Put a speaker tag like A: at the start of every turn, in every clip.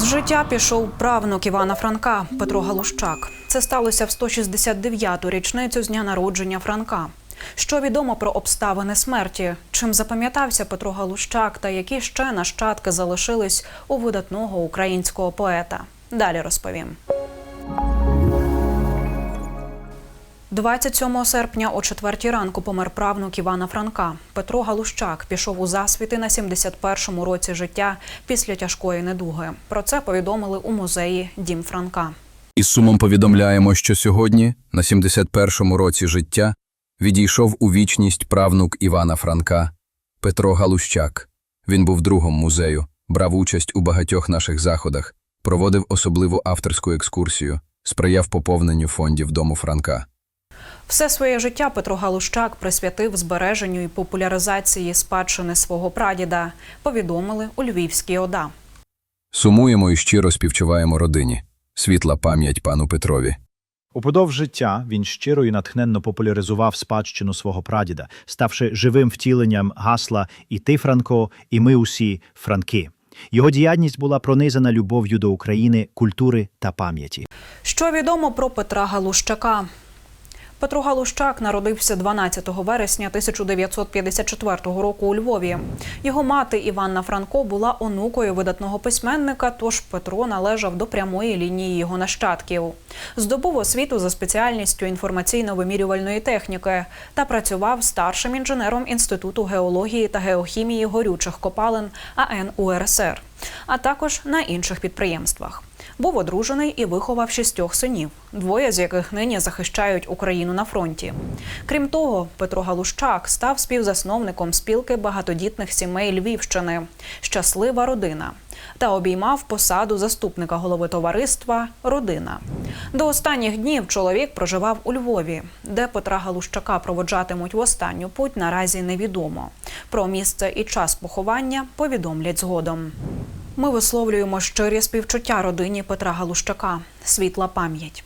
A: З життя пішов правнук Івана Франка Петро Галущак. Це сталося в 169-ту річницю з дня народження Франка. Що відомо про обставини смерті? Чим запам'ятався Петро Галущак та які ще нащадки залишились у видатного українського поета? Далі розповім. 27 серпня о 4 ранку помер правнук Івана Франка. Петро Галущак пішов у засвіти на 71-му році життя після тяжкої недуги. Про це повідомили у музеї Дім Франка.
B: Із сумом повідомляємо, що сьогодні, на 71-му році життя, відійшов у вічність правнук Івана Франка Петро Галущак. Він був другом музею, брав участь у багатьох наших заходах, проводив особливу авторську екскурсію, сприяв поповненню фондів Дому Франка.
A: Все своє життя Петро Галущак присвятив збереженню і популяризації спадщини свого прадіда. Повідомили у Львівській ОДА.
B: Сумуємо і щиро співчуваємо родині. Світла пам'ять пану Петрові.
C: Упродовж життя він щиро і натхненно популяризував спадщину свого прадіда, ставши живим втіленням гасла «І ти, Франко, і ми усі Франки». Його діяльність була пронизана любов'ю до України, культури та пам'яті.
A: Що відомо про Петра Галущака? Петро Галущак народився 12 вересня 1954 року у Львові. Його мати Іванна Франко була онукою видатного письменника, тож Петро належав до прямої лінії його нащадків. Здобув освіту за спеціальністю інформаційно-вимірювальної техніки та працював старшим інженером Інституту геології та геохімії горючих копалин АН УРСР, а також на інших підприємствах. Був одружений і виховав шістьох синів, двоє з яких нині захищають Україну на фронті. Крім того, Петро Галущак став співзасновником спілки багатодітних сімей Львівщини Щаслива родина та обіймав посаду заступника голови товариства Родина. До останніх днів чоловік проживав у Львові, де Петра Галущака проводжатимуть в останню путь. Наразі невідомо. Про місце і час поховання повідомлять згодом. Ми висловлюємо щирі співчуття родині Петра Галущака. Світла пам'ять.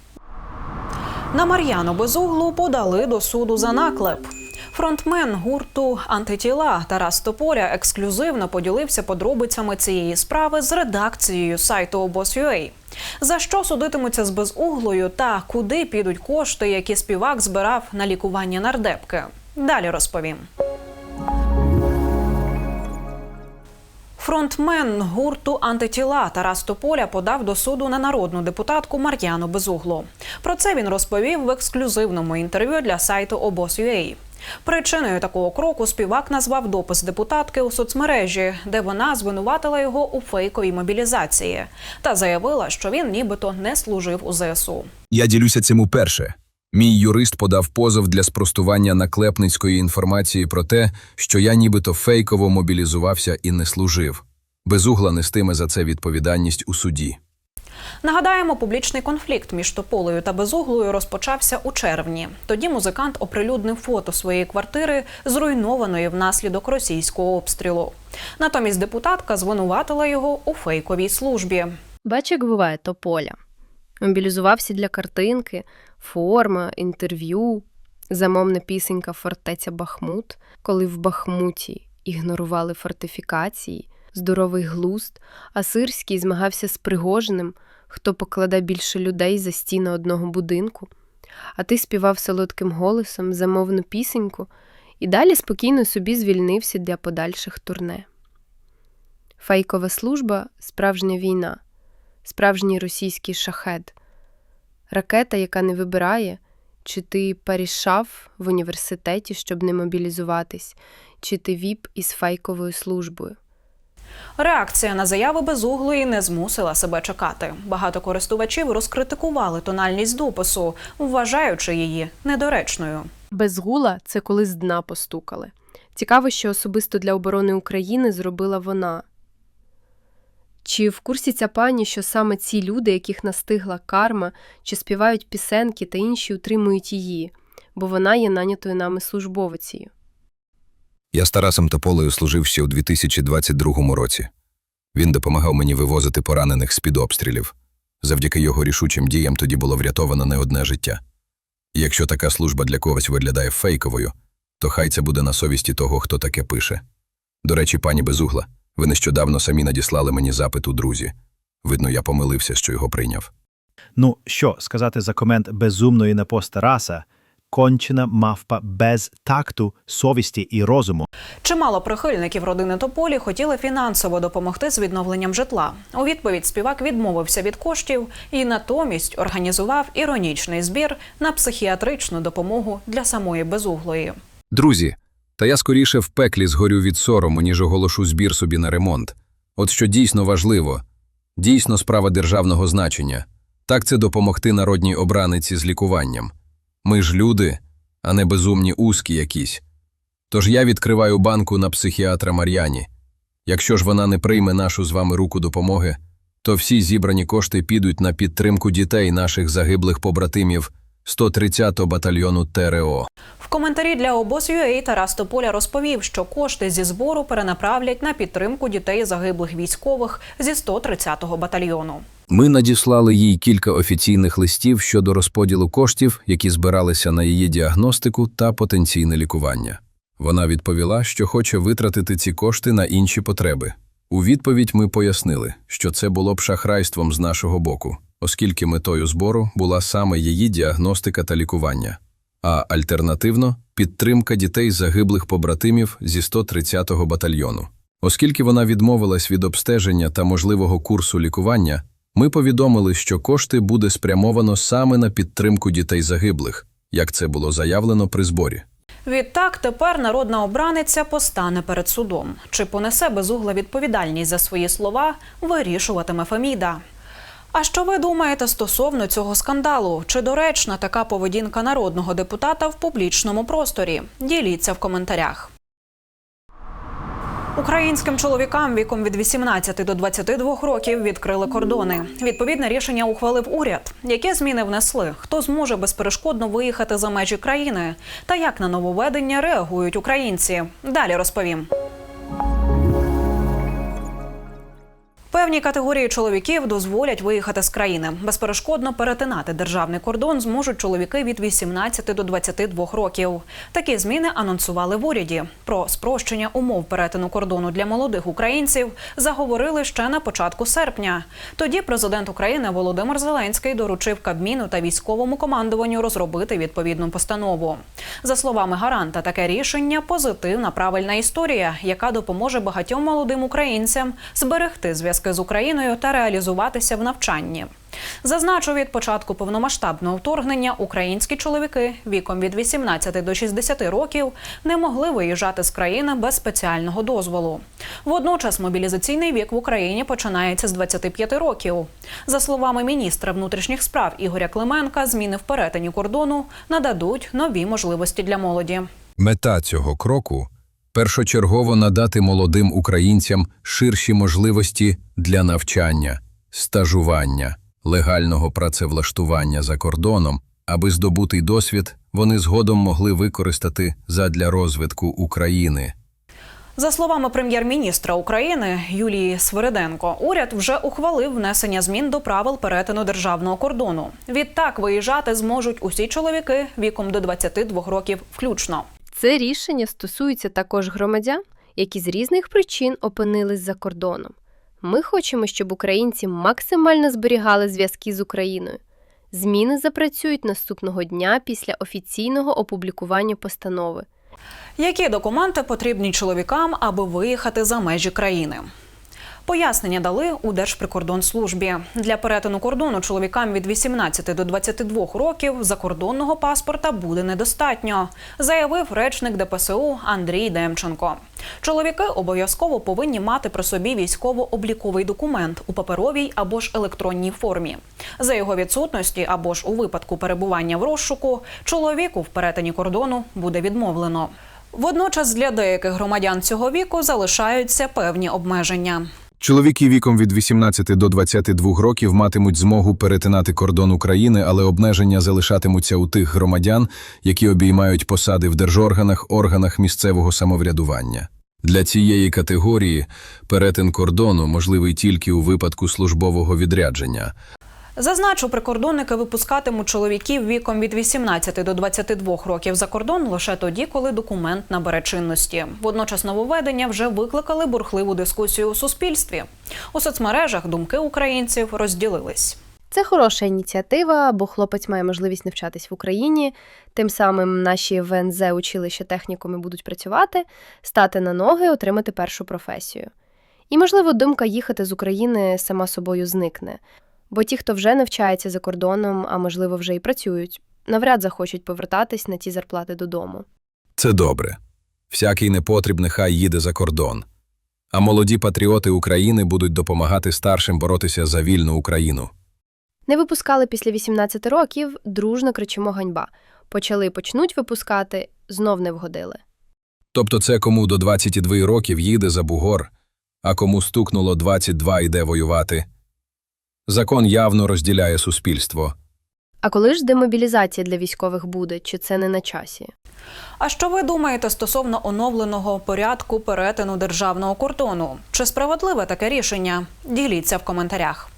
A: На Мар'яну Безуглу подали до суду за наклеп. Фронтмен гурту Антитіла Тарас Тополя ексклюзивно поділився подробицями цієї справи з редакцією сайту обоз.ua. За що судитимуться з безуглою та куди підуть кошти, які співак збирав на лікування нардепки? Далі розповім. Фронтмен гурту антитіла Тарас Тополя подав до суду на народну депутатку Мар'яну Безуглу. Про це він розповів в ексклюзивному інтерв'ю для сайту обоз.ua. Причиною такого кроку співак назвав допис депутатки у соцмережі, де вона звинуватила його у фейковій мобілізації та заявила, що він нібито не служив у ЗСУ.
B: Я ділюся цим уперше. Мій юрист подав позов для спростування наклепницької інформації про те, що я нібито фейково мобілізувався і не служив. Безугла нестиме за це відповідальність у суді.
A: Нагадаємо, публічний конфлікт між Тополею та Безуглою розпочався у червні. Тоді музикант оприлюднив фото своєї квартири, зруйнованої внаслідок російського обстрілу. Натомість депутатка звинуватила його у фейковій службі.
D: Бач, як буває тополя. Мобілізувався для картинки, форма, інтерв'ю, замовна пісенька Фортеця Бахмут, коли в Бахмуті ігнорували фортифікації, здоровий глузд, а Сирський змагався з Пригожиним, хто покладе більше людей за стіни одного будинку. А ти співав солодким голосом замовну пісеньку і далі спокійно собі звільнився для подальших турне. Фейкова служба справжня війна справжній російський шахед, ракета, яка не вибирає, чи ти порішав в університеті, щоб не мобілізуватись, чи ти віп із фейковою службою.
A: Реакція на заяви безуглої не змусила себе чекати. Багато користувачів розкритикували тональність допису, вважаючи її недоречною.
D: Без гула це коли з дна постукали. Цікаво, що особисто для оборони України зробила вона. Чи в курсі ця пані, що саме ці люди, яких настигла карма, чи співають пісенки та інші утримують її, бо вона є нанятою нами службовицею.
B: Я з Тарасом Тополею служив ще у 2022 році. Він допомагав мені вивозити поранених з-під обстрілів. Завдяки його рішучим діям тоді було врятовано не одне життя. І якщо така служба для когось виглядає фейковою, то хай це буде на совісті того, хто таке пише. До речі, пані Безугла, ви нещодавно самі надіслали мені запит у друзі. Видно, я помилився, що його прийняв.
C: Ну, що сказати за комент безумної непост Тараса? Кончена мавпа без такту, совісті і розуму.
A: Чимало прихильників родини Тополі хотіли фінансово допомогти з відновленням житла. У відповідь співак відмовився від коштів і натомість організував іронічний збір на психіатричну допомогу для самої безуглої.
B: Друзі, та я скоріше в пеклі згорю від сорому, ніж оголошу збір собі на ремонт. От що дійсно важливо, дійсно справа державного значення. Так це допомогти народній обраниці з лікуванням. Ми ж люди, а не безумні узкі якісь. Тож я відкриваю банку на психіатра Мар'яні. Якщо ж вона не прийме нашу з вами руку допомоги, то всі зібрані кошти підуть на підтримку дітей наших загиблих побратимів 130-го батальйону ТРО.
A: В коментарі для обоз.ua Тарас Тополя розповів, що кошти зі збору перенаправлять на підтримку дітей загиблих військових зі 130-го батальйону.
B: Ми надіслали їй кілька офіційних листів щодо розподілу коштів, які збиралися на її діагностику та потенційне лікування. Вона відповіла, що хоче витратити ці кошти на інші потреби. У відповідь ми пояснили, що це було б шахрайством з нашого боку, оскільки метою збору була саме її діагностика та лікування, а альтернативно підтримка дітей загиблих побратимів зі 130-го батальйону. Оскільки вона відмовилась від обстеження та можливого курсу лікування, ми повідомили, що кошти буде спрямовано саме на підтримку дітей загиблих, як це було заявлено при зборі.
A: Відтак тепер народна обраниця постане перед судом. Чи понесе безугла відповідальність за свої слова, вирішуватиме Феміда. А що ви думаєте стосовно цього скандалу? Чи доречна така поведінка народного депутата в публічному просторі? Діліться в коментарях. Українським чоловікам віком від 18 до 22 років відкрили кордони. Відповідне рішення ухвалив уряд. Які зміни внесли? Хто зможе безперешкодно виїхати за межі країни? Та як на нововведення реагують українці? Далі розповім. Певні категорії чоловіків дозволять виїхати з країни. Безперешкодно перетинати державний кордон зможуть чоловіки від 18 до 22 років. Такі зміни анонсували в уряді. Про спрощення умов перетину кордону для молодих українців заговорили ще на початку серпня. Тоді президент України Володимир Зеленський доручив Кабміну та військовому командуванню розробити відповідну постанову. За словами гаранта, таке рішення позитивна правильна історія, яка допоможе багатьом молодим українцям зберегти зв'язки з Україною та реалізуватися в навчанні. Зазначу, від початку повномасштабного вторгнення українські чоловіки віком від 18 до 60 років не могли виїжджати з країни без спеціального дозволу. Водночас мобілізаційний вік в Україні починається з 25 років. За словами міністра внутрішніх справ Ігоря Клименка, зміни в перетині кордону нададуть нові можливості для молоді.
B: Мета цього кроку першочергово надати молодим українцям ширші можливості для навчання, стажування, легального працевлаштування за кордоном, аби здобутий досвід вони згодом могли використати задля розвитку України.
A: За словами прем'єр-міністра України Юлії Свириденко, уряд вже ухвалив внесення змін до правил перетину державного кордону. Відтак виїжджати зможуть усі чоловіки віком до 22 років включно.
D: Це рішення стосується також громадян, які з різних причин опинились за кордоном. Ми хочемо, щоб українці максимально зберігали зв'язки з Україною. Зміни запрацюють наступного дня після офіційного опублікування постанови.
A: Які документи потрібні чоловікам, аби виїхати за межі країни? Пояснення дали у Держприкордонслужбі. Для перетину кордону чоловікам від 18 до 22 років закордонного паспорта буде недостатньо, заявив речник ДПСУ Андрій Демченко. Чоловіки обов'язково повинні мати при собі військово-обліковий документ у паперовій або ж електронній формі. За його відсутності або ж у випадку перебування в розшуку чоловіку в перетині кордону буде відмовлено. Водночас для деяких громадян цього віку залишаються певні обмеження.
B: Чоловіки віком від 18 до 22 років матимуть змогу перетинати кордон України, але обмеження залишатимуться у тих громадян, які обіймають посади в держорганах, органах місцевого самоврядування. Для цієї категорії перетин кордону можливий тільки у випадку службового відрядження.
A: Зазначу, прикордонники випускатимуть чоловіків віком від 18 до 22 років за кордон лише тоді, коли документ набере чинності. Водночас нововведення вже викликали бурхливу дискусію у суспільстві. У соцмережах думки українців розділились.
D: Це хороша ініціатива, бо хлопець має можливість навчатись в Україні. Тим самим наші ВНЗ училища технікуми будуть працювати, стати на ноги, отримати першу професію. І, можливо, думка їхати з України сама собою зникне. Бо ті, хто вже навчається за кордоном, а можливо вже і працюють, навряд захочуть повертатись на ті зарплати додому.
B: Це добре. Всякий непотріб нехай їде за кордон. А молоді патріоти України будуть допомагати старшим боротися за вільну Україну.
D: Не випускали після 18 років, дружно кричимо ганьба. Почали почнуть випускати, знов не вгодили.
B: Тобто це кому до 22 років їде за бугор, а кому стукнуло 22 йде воювати. Закон явно розділяє суспільство.
D: А коли ж демобілізація для військових буде, чи це не на часі?
A: А що ви думаєте стосовно оновленого порядку перетину державного кордону? Чи справедливе таке рішення? Діліться в коментарях.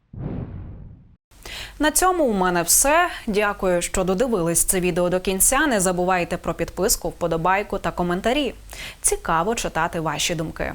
A: На цьому у мене все. Дякую, що додивились це відео до кінця. Не забувайте про підписку, вподобайку та коментарі. Цікаво читати ваші думки.